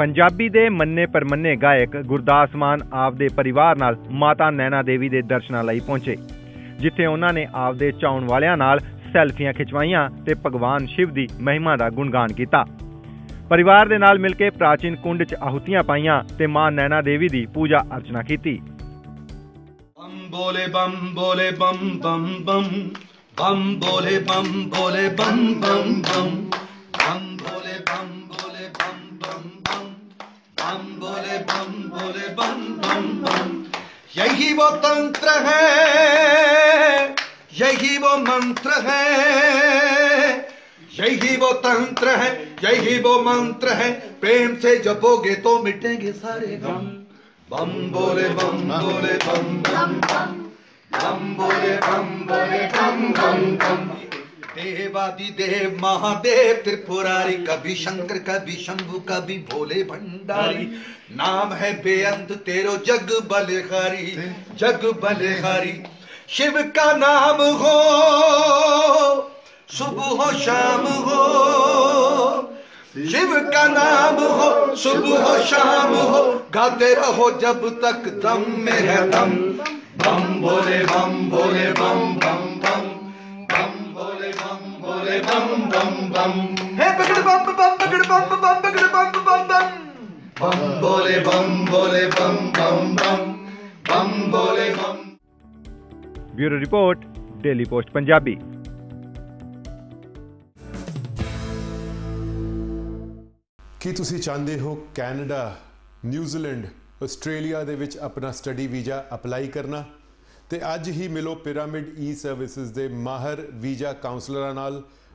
ਪੰਜਾਬੀ ਦੇ ਮੰਨੇ ਪਰਮੰਨੇ ਗਾਇਕ ਗੁਰਦਾਸ ਮਾਨ ਆਪਦੇ ਪਰਿਵਾਰ ਨਾਲ ਮਾਤਾ ਨੈਣਾ ਦੇਵੀ ਦੇ ਦਰਸ਼ਨਾਂ ਲਈ ਪਹੁੰਚੇ ਜਿੱਥੇ ਉਹਨਾਂ ਨੇ ਆਪਦੇ ਚਾਉਣ ਵਾਲਿਆਂ ਨਾਲ ਸੈਲਫੀਆਂ ਖਿਚਵਾਈਆਂ ਤੇ ਭਗਵਾਨ ਸ਼ਿਵ ਦੀ ਮਹਿਮਾ ਦਾ ਗੁਣਗਾਨ ਕੀਤਾ ਪਰਿਵਾਰ ਦੇ ਨਾਲ ਮਿਲ ਕੇ ਪ੍ਰਾਚੀਨ ਕੁੰਡ 'ਚ ਆਹੂਤੀਆਂ ਪਾਈਆਂ ਤੇ ਮਾਂ ਨੈਣਾ ਦੇਵੀ ਦੀ ਪੂਜਾ ਅਰਚਨਾ ਕੀਤੀ ਬੰਮ ਬੋਲੇ ਬੰਮ ਬੋਲੇ ਬੰਮ ਬੰਮ ਬੰਮ ਬੰਮ ਬੋਲੇ ਬੰਮ ਬੋਲੇ ਬੰਮ ਬੰਮ ਬੰਮ यही वो तंत्र है यही वो मंत्र है यही वो तंत्र है यही वो मंत्र है प्रेम से जपोगे तो मिटेंगे सारे गम बम बोले बम बोले बम बम बम बोले बम बोले बम बम बम देवादि देव महादेव त्रिपुरारी कभी शंकर कभी शंभु कभी भोले भंडारी नाम है बेअंत तेरो जग बलहारी जग बलहारी शिव का नाम हो सुबह हो शाम हो शिव का नाम हो सुबह हो शाम हो गाते रहो जब तक दम में है दम बम भोले बम भोले बम bum bum हे पकड़ बम बम पकड़ बम बम पकड़ बम बम बम बम बोले बम बोले बम बम बम बम बोले बम ब्यूरो रिपोर्ट डेली पोस्ट ਕੀ ਤੁਸੀਂ ਚਾਹੁੰਦੇ ਹੋ ਕੈਨੇਡਾ ਨਿਊਜ਼ੀਲੈਂਡ ਆਸਟ੍ਰੇਲੀਆ ਦੇ ਵਿੱਚ ਆਪਣਾ ਸਟੱਡੀ ਵੀਜ਼ਾ ਅਪਲਾਈ ਕਰਨਾ ਤੇ ਅੱਜ ਹੀ ਮਿਲੋ ਪਿਰਾਮਿਡ ਈ ਸਰਵਿਸਿਜ਼ ਦੇ ਮਾਹਰ ਵੀਜ਼ਾ ਕਾਉਂਸਲਰਾਂ ਨਾਲ